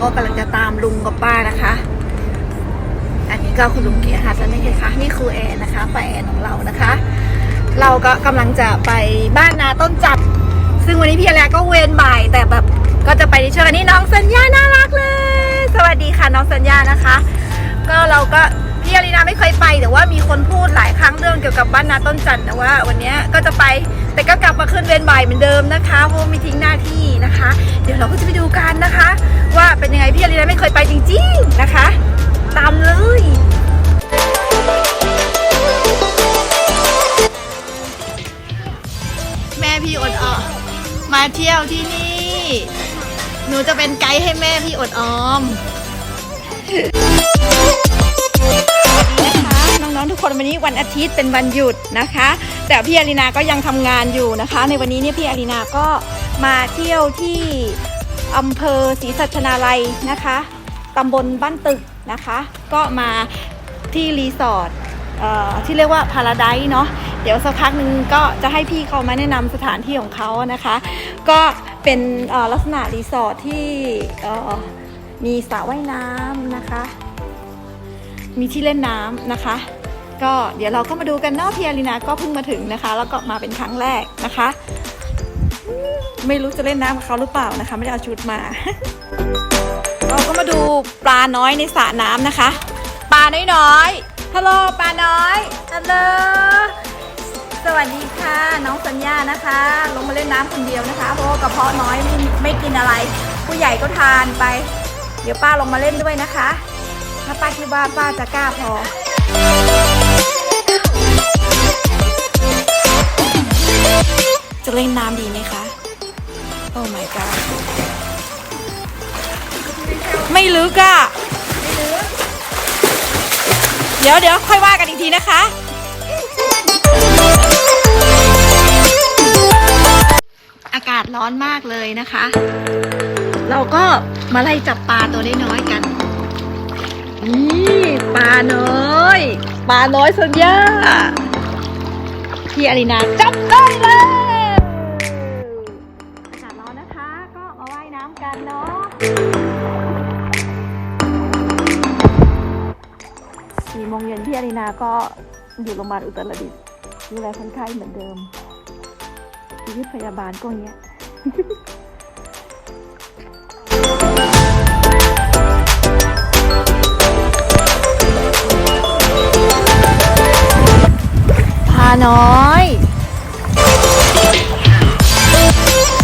ก็กำลังจะตามลุงกับป้านะคะ อันนี้ก็คุณลุงเกียรติหัสนั่นเองค่ะ นี่คือแอนนะคะป้าแอนของเรานะคะ เราก็กำลังจะไปบ้านนาต้นจับ ซึ่งวันนี้พี่แลก็เวรบ่าย แต่แบบก็จะไปในช่วงนี้น้องสัญญาน่ารักเลย สวัสดีค่ะน้องสัญญานะคะ ก็เราก็พี่อารีนาไม่เคยไปแต่ว่ามีคนพูดหลายครั้งเรื่องเกี่ยวกับบ้านนาต้นจันแต่ว่า วันนี้ก็จะไปแต่ก็กลับมาขึ้นเวรบ่ายเหมือนเดิมนะคะเพราะไม่ทิ้งหน้าที่นะคะ เดี๋ยวเราก็จะไปดูกันนะคะ พี่อดออมมาเที่ยวที่นี่ หนูจะเป็นไกด์ให้แม่พี่อดออมนะคะน้องๆทุกคนวันนี้วันอาทิตย์เป็นวันหยุดนะคะ แต่พี่อารีนาก็ยังทำงานอยู่นะคะ ในวันนี้เนี่ยพี่อารีนาก็มาเที่ยวที่อำเภอศรีสัชนาลัยนะคะตำบลบ้านตึกนะคะ ก็มาที่รีสอร์ทที่เรียกว่าพาราไดเนาะเดี๋ยวสักพักนึงก็จะให้พี่เขามาแนะนำสถานที่ของเขานะคะ ก็เป็นลักษณะรีสอร์ทที่มีสระว่ายน้ำนะคะ มีที่เล่นน้ำนะคะ ก็เดี๋ยวเราก็มาดูกันเนาะพี่อารีนาก็เพิ่งมาถึงนะคะ แล้วก็มาเป็นครั้งแรกนะคะ ไม่รู้จะเล่นน้ำกับเขาหรือเปล่านะคะ ไม่ได้เอาชุดมา เราก็มาดูปลาน้อยในสระน้ำนะคะ ปลาน้อยๆฮัลโหลปลาน้อยฮัลโหล สวัสดีค่ะ น้องสัญญานะคะ ลงมาเล่นน้ำคนเดียวนะคะ เพราะว่ากระเพาะน้อยไม่ไม่กินอะไร ผู้ใหญ่ก็ทานไป เดี๋ยวป้าลงมาเล่นด้วยนะคะ ถ้าป้าคิดว่าป้าจะกล้าพอจะเล่นน้ำดีไหมคะ โอ้ my god ไม่ลึกอะเดี๋ยวเดี๋ยวค่อยว่ากันอีกทีนะคะ ร้อนมากเลยนะคะ เราก็มาไล่จับปลาตัวน้อยๆกันนี่ปลาน้อยปลาน้อยสัญญาพี่อารีนาจับได้เลยอากาศร้อนนะคะก็มาว่ายน้ำกันเนาะสี่โมงเย็นพี่อารีนาก็อยู่โรงพยาบาลอุตรดิตถ์ดูแลคนไข้เหมือนเดิมชีวิตพยาบาลก็เงี้ย พาน้อย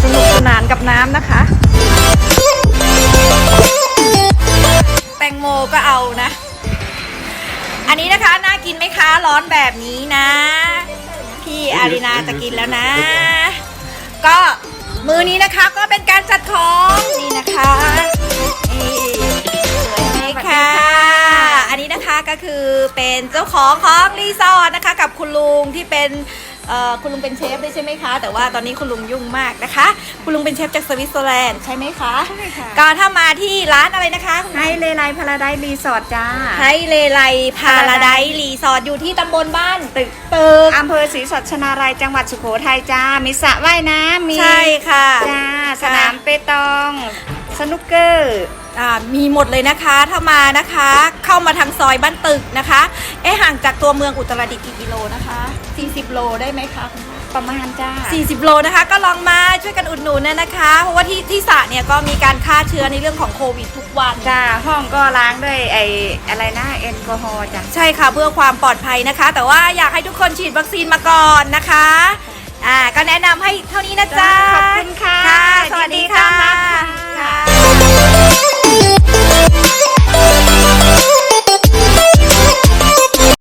สนุกสนานกับน้ำนะคะ แตงโมก็เอานะ อันนี้นะคะ น่ากินไหมคะ ร้อนแบบนี้นะ พี่อารินาจะกินแล้วนะ ก็ มือนี้นะคะก็เป็นการจัดของนี่นะคะนี่สวยไหมคะอันนี้นะคะก็คือเป็นเจ้าของของรีสอร์ทนะคะ กับคุณลุงที่เป็นเอ่อ คุณลุงเป็นเชฟด้วยใช่ไหมคะ แต่ว่าตอนนี้คุณลุงยุ่งมากนะคะ คุณลุงเป็นเชฟจากสวิตเซอร์แลนด์ใช่ไหมคะ ใช่ค่ะ ก็ถ้ามาที่ร้านอะไรนะคะคุณไฮเลไลพาราไดรีสอร์ทจ้าไฮเลไลพาราไดรีสอร์ทอยู่ที่ตำบลบ้านตึกตึกอำเภอศรีสัชนาลัยจังหวัดสุโขทัยจ้า มีสระว่ายน้ำมีใช่ค่ะจ้าสนามเปตองสนุกเกอร์อ่ามีหมดเลยนะคะถ้ามานะคะ เข้ามาทางซอยบ้านตึกนะคะ เอ๊ะห่างจากตัวเมืองอุตรดิตถ์กี่กิโลนะคะ 40 โลได้ไหมคะคุณป้าประมาณจ้า 40 โลนะคะ ก็ลองมาช่วยกันอุดหนุนนะนะคะ เพราะว่าที่ที่สระเนี่ยก็มีการฆ่าเชื้อในเรื่องของโควิดทุกวัน จ้า ห้องก็ล้างด้วยไออะไรนะแอลกอฮอล์จ้าใช่ค่ะเพื่อความปลอดภัยนะคะ แต่ว่าอยากให้ทุกคนฉีดวัคซีนมาก่อนนะคะ อ่าก็แนะนำให้เท่านี้นะจ๊ะ ขอบคุณค่ะค่ะสวัสดีค่ะยินต้อนรับค่ะ